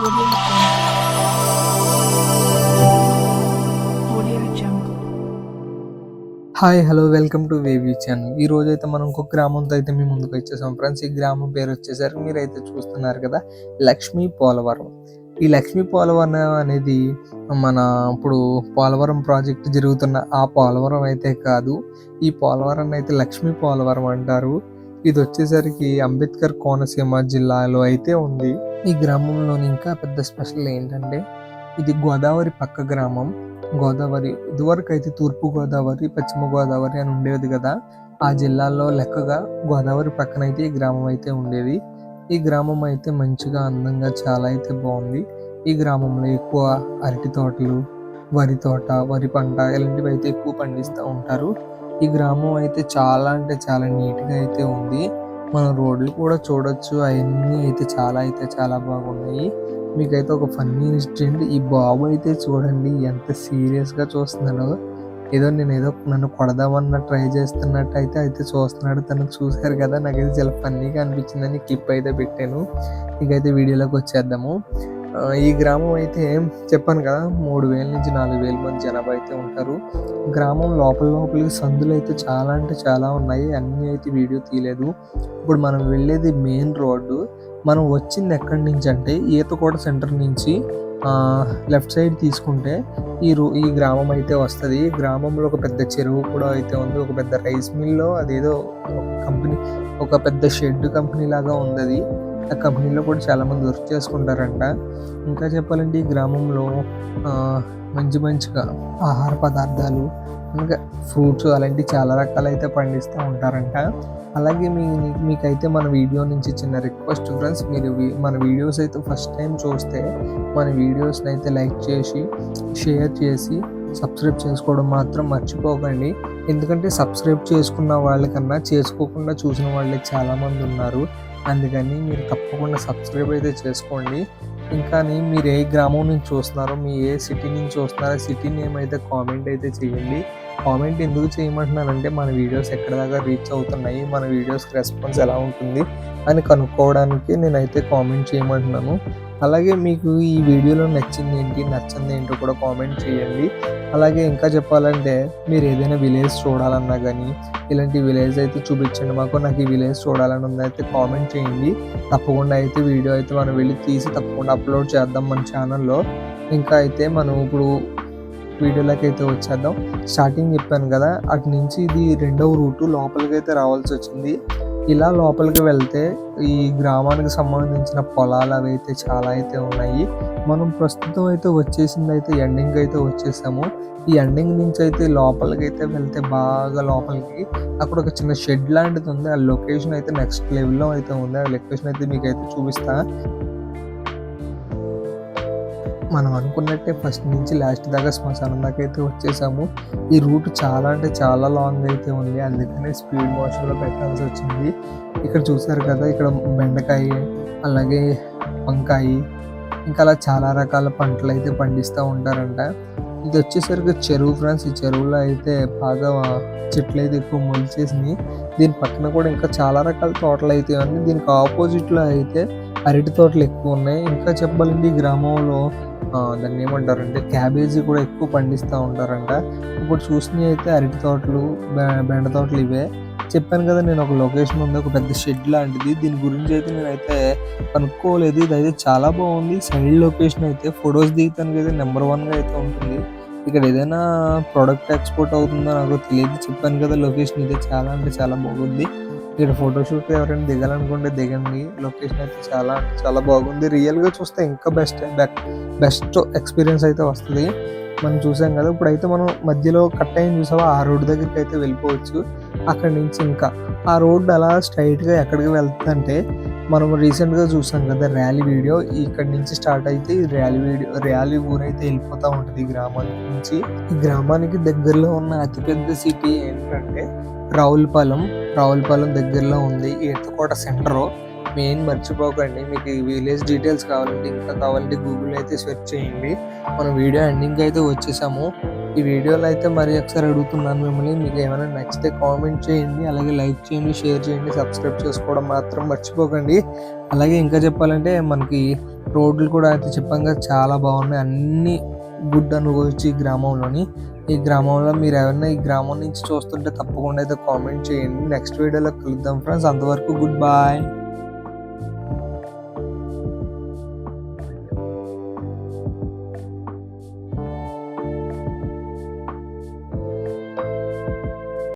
Hi hello welcome to వేబీ channel. ఈ రోజు అయితే మనం ఇంకొక గ్రామంతో అయితే మేము ముందుకు వచ్చేసాం ఫ్రెండ్స్. ఈ గ్రామం పేరు వచ్చేసరికి మీరు అయితే చూస్తున్నారు కదా లక్ష్మీ పోలవరం. ఈ లక్ష్మీ పోలవరం అనేది మన ఇప్పుడు పోలవరం ప్రాజెక్ట్ జరుగుతున్న ఆ పోలవరం అయితే కాదు ఈ పోలవరం అయితే లక్ష్మీ పోలవరం అంటారు. ఇది వచ్చేసరికి అంబేద్కర్ కోనసీమ జిల్లాలో అయితే ఉంది. ఈ గ్రామంలోని ఇంకా పెద్ద స్పెషల్ ఏంటంటే ఇది గోదావరి పక్క గ్రామం. గోదావరి ఇదివరకు అయితే తూర్పు గోదావరి పశ్చిమ గోదావరి అని ఉండేది కదా. ఆ జిల్లాల్లో లెక్కగా గోదావరి పక్కన అయితే ఈ గ్రామం అయితే ఉండేది. ఈ గ్రామం అయితే మంచిగా అందంగా చాలా అయితే బాగుంది. ఈ గ్రామంలో ఎక్కువ అరటి తోటలు వరి తోట వరి పంట ఇలాంటివి అయితే ఎక్కువ పండిస్తూ ఉంటారు. ఈ గ్రామం అయితే చాలా అంటే చాలా నీట్గా అయితే ఉంది. మనం రోడ్లు కూడా చూడొచ్చు. అవన్నీ అయితే చాలా అయితే చాలా బాగున్నాయి. మీకైతే ఒక ఫన్నీ ఇన్సిడెంట్ ఈ బాబు అయితే చూడండి ఎంత సీరియస్గా చూస్తున్నాడో. ఏదో నేను ఏదో నన్ను కొడదామన్న ట్రై చేస్తున్నట్టు అయితే అయితే చూస్తున్నాడు. తను చూశారు కదా నాకైతే చాలా ఫన్నీగా అనిపించిందని క్లిప్ అయితే పెట్టాను. ఇకైతే వీడియోలోకి వచ్చేద్దాము. ఈ గ్రామం అయితే చెప్పాను కదా మూడు వేల నుంచి నాలుగు వేల మంది జనాభా అయితే ఉంటారు. గ్రామం లోపల లోపలికి సందులు అయితే చాలా అంటే చాలా ఉన్నాయి. అన్నీ అయితే వీడియో తీయలేదు. ఇప్పుడు మనం వెళ్ళేది మెయిన్ రోడ్డు. మనం వచ్చింది ఎక్కడి నుంచి అంటే ఈతకోట సెంటర్ నుంచి లెఫ్ట్ సైడ్ తీసుకుంటే ఈ రో ఈ గ్రామం అయితే వస్తుంది. ఈ గ్రామంలో ఒక పెద్ద చెరువు కూడా అయితే ఉంది. ఒక పెద్ద రైస్ మిల్లో అదేదో కంపెనీ ఒక పెద్ద షెడ్ కంపెనీ లాగా ఉంది అది. ఆ కంపెనీలో కూడా చాలామంది వర్క్ చేసుకుంటారంట. ఇంకా చెప్పాలంటే ఈ గ్రామంలో మంచి మంచిగా ఆహార పదార్థాలు ఇంకా ఫ్రూట్స్ అలాంటివి చాలా రకాలు అయితే పండిస్తూ ఉంటారంట. అలాగే మీ మీకైతే మన వీడియో నుంచి చిన్న రిక్వెస్ట్ ఫ్రెండ్స్ మీరు మన వీడియోస్ అయితే ఫస్ట్ టైం చూస్తే మన వీడియోస్ని అయితే లైక్ చేసి షేర్ చేసి సబ్స్క్రైబ్ చేసుకోవడం మాత్రం మర్చిపోకండి. ఎందుకంటే సబ్స్క్రైబ్ చేసుకున్న వాళ్ళకన్నా చేసుకోకుండా చూసిన వాళ్ళే చాలామంది ఉన్నారు. అందుకని మీరు తప్పకుండా సబ్స్క్రైబ్ అయితే చేసుకోండి. ఇంకా మీరు ఏ గ్రామం నుంచి చూస్తున్నారో మీ ఏ సిటీ నుంచి చూస్తున్నారో సిటీ నేమ్ అయితే కామెంట్ అయితే చేయండి. కామెంట్ ఎందుకు చేయమంటున్నానంటే మన వీడియోస్ ఎక్కడ దాకా రీచ్ అవుతున్నాయి మన వీడియోస్కి రెస్పాన్స్ ఎలా ఉంటుంది అని కనుక్కోవడానికి నేనైతే కామెంట్ చేయమంటున్నాను. అలాగే మీకు ఈ వీడియోలో నచ్చింది ఏంటి నచ్చింది ఏంటో కూడా కామెంట్ చేయండి. అలాగే ఇంకా చెప్పాలంటే మీరు ఏదైనా విలేజ్ చూడాలన్నా కానీ ఇలాంటి విలేజ్ అయితే చూపించండి. మాకు నాకు ఈ విలేజ్ చూడాలని ఉంది అయితే కామెంట్ చేయండి. తప్పకుండా అయితే వీడియో అయితే మనం వెళ్ళి తీసి తప్పకుండా అప్లోడ్ చేద్దాం మన ఛానల్లో. ఇంకా అయితే మనం ఇప్పుడు వీడియోలోకి అయితే వచ్చేద్దాం. స్టార్టింగ్ చెప్పాను కదా అటు నుంచి ఇది రెండవ రూటు లోపలికి అయితే రావాల్సి వచ్చింది. ఇలా లోపలికి వెళ్తే ఈ గ్రామానికి సంబంధించిన పొలాలు అవి అయితే చాలా అయితే ఉన్నాయి. మనం ప్రస్తుతం అయితే వచ్చేసింది అయితే ఎండింగ్ అయితే వచ్చేసాము. ఈ ఎండింగ్ నుంచి అయితే లోపలికి అయితే వెళ్తే బాగా లోపలికి అక్కడ ఒక చిన్న షెడ్ లాంటిది ఉంది. ఆ లొకేషన్ అయితే నెక్స్ట్ లెవెల్లో అయితే ఉంది. ఆ లొకేషన్ అయితే మీకు అయితే చూపిస్తా. మనం అనుకున్నట్టే ఫస్ట్ నుంచి లాస్ట్ దాకా శ్మశానం దాకా అయితే వచ్చేసాము. ఈ రూట్ చాలా అంటే చాలా లాంగ్ అయితే ఉంది. అందుకనే స్పీడ్ మోషన్లో పెట్టాల్సి వచ్చింది. ఇక్కడ చూసారు కదా ఇక్కడ బెండకాయ అలాగే వంకాయ ఇంకా అలా చాలా రకాల పంటలు అయితే పండిస్తూ ఉంటారంట. ఇది వచ్చేసరికి చెరువు ఫ్రెండ్స్ ఈ చెరువులో అయితే బాగా చెట్లు అయితే ఎక్కువ మొలిచేసినాయి. దీని పక్కన కూడా ఇంకా చాలా రకాల తోటలు అయితే ఉన్నాయి. దీనికి ఆపోజిట్లో అయితే అరటి తోటలు ఎక్కువ ఉన్నాయి. ఇంకా చెప్పాలంటే ఈ గ్రామంలో దాన్ని ఏమంటారంటే క్యాబేజీ కూడా ఎక్కువ పండిస్తూ ఉంటారంట. ఇప్పుడు చూసినవి అయితే అరటి తోటలు బెండ తోటలు ఇవే. చెప్పాను కదా నేను ఒక లొకేషన్ ఉంది ఒక పెద్ద షెడ్ లాంటిది. దీని గురించి అయితే నేనైతే కనుక్కోలేదు. ఇది అయితే చాలా బాగుంది. సైడ్ లొకేషన్ అయితే ఫొటోస్ దిగుతానికి అయితే నెంబర్ వన్గా అయితే ఉంటుంది. ఇక్కడ ఏదైనా ప్రోడక్ట్ ఎక్స్పోర్ట్ అవుతుందో నాకు తెలియదు. చెప్పాను కదా లొకేషన్ అయితే చాలా అంటే చాలా బాగుంది. ఇక్కడ ఫోటోషూట్ ఎవరైనా దిగాలనుకుంటే దిగండి. లొకేషన్ అయితే చాలా చాలా బాగుంది. రియల్గా చూస్తే ఇంకా బెస్ట్ బెస్ట్ ఎక్స్పీరియన్స్ అయితే వస్తుంది. మనం చూసాం కదా ఇప్పుడైతే మనం మధ్యలో కట్ అయిన చూసావా? ఆ రోడ్ దగ్గరికి అయితే వెళ్ళిపోవచ్చు. అక్కడి నుంచి ఇంకా. ఆ రోడ్ అలా స్ట్రైట్గా ఎక్కడికి వెళ్తుందంటే మనం రీసెంట్గా చూసాం కదా ర్యాలీ వీడియో. ఇక్కడ నుంచి స్టార్ట్ అయితే ఈ ర్యాలీ వీడియో ర్యాలీ ఊరైతే వెళ్ళిపోతూ ఉంటుంది ఈ గ్రామానికి నుంచి. ఈ గ్రామానికి దగ్గరలో ఉన్న అతిపెద్ద సిటీ ఏంటంటే రావులపాలెం రావులపాలెం దగ్గరలో ఉంది. ఈతకోట సెంటర్ మెయిన్ మర్చిపోకండి. మీకు విలేజ్ డీటెయిల్స్ కావాలంటే ఇంకా కావాలంటే గూగుల్ అయితే సెర్చ్ చేయండి. మనం వీడియో ఎండింగ్ అయితే వచ్చేసాము. ఈ వీడియోలో అయితే మరి ఒకసారి అడుగుతున్నాను మిమ్మల్ని. మీకు ఏమైనా నచ్చితే కామెంట్ చేయండి అలాగే లైక్ చేయండి షేర్ చేయండి సబ్స్క్రైబ్ చేసుకోవడం మాత్రం మర్చిపోకండి. అలాగే ఇంకా చెప్పాలంటే మనకి రోడ్లు కూడా అయితే చెప్పంగా చాలా బాగున్నాయి. అన్ని గుడ్ అనుకోవచ్చు ఈ గ్రామంలోని. ఈ గ్రామంలో మీరు ఎవరైనా ఈ గ్రామం నుంచి చూస్తుంటే తప్పకుండా అయితే కామెంట్ చేయండి. నెక్స్ట్ వీడియోలో కలుద్దాం ఫ్రెండ్స్ అంతవరకు గుడ్ బాయ్